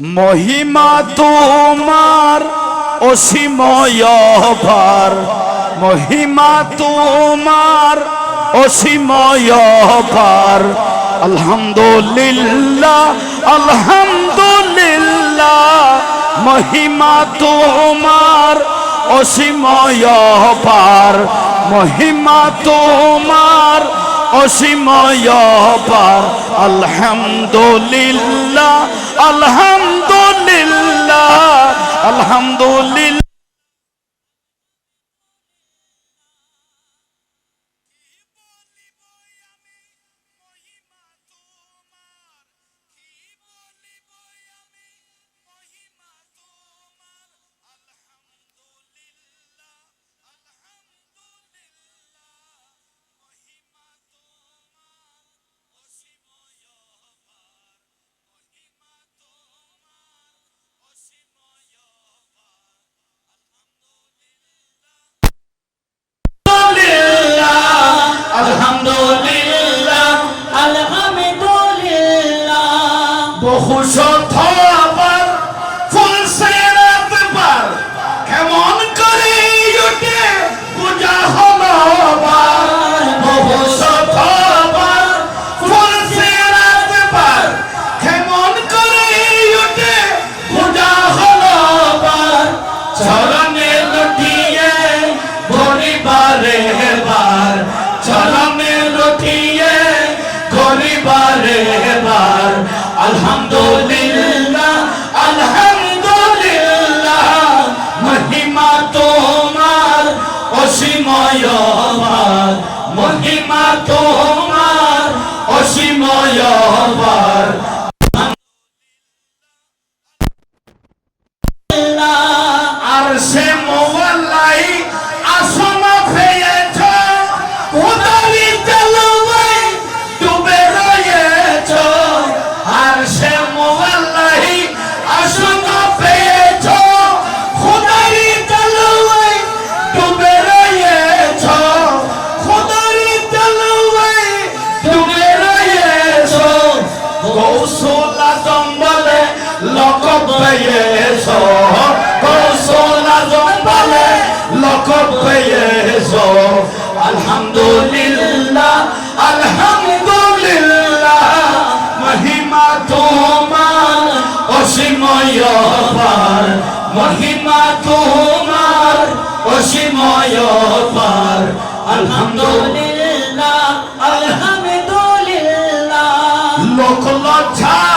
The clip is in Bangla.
মহিমা তোমার, অসীময় ভার মহিমা তোমার, অসীময় ভার আলহামদুলিল্লাহ আলহামদুলিল্লাহ। মহিমা তোমার, অসীময় ভার মহিমা তোমার, অসীময় পার আলহামদুলিল্লাহ আলহামদুলিল্লাহ বহু শতবার ফুলসেরাত বার কেমন করে উঠে পূজা হলো বার বহু শতবার ফুলসেরাত বার কেমন করে উঠে পূজা হলো আলহামদুলিল্লাহ আলহামদুলিল্লাহ মহিমা তোমার অসীময় মহিমা তোমার অসীময় আর সে মোয়াল্লাই লোক পেয়েছ আলহামদুলিল্লাহ আলহামদুলিল্লাহ। মহিমা তোমার অসীময় মহিমা তোমার অসীময় পার আলহামদুলিল্লাহ আলহামদুলিল্লাহ। লোক লজ্জাবই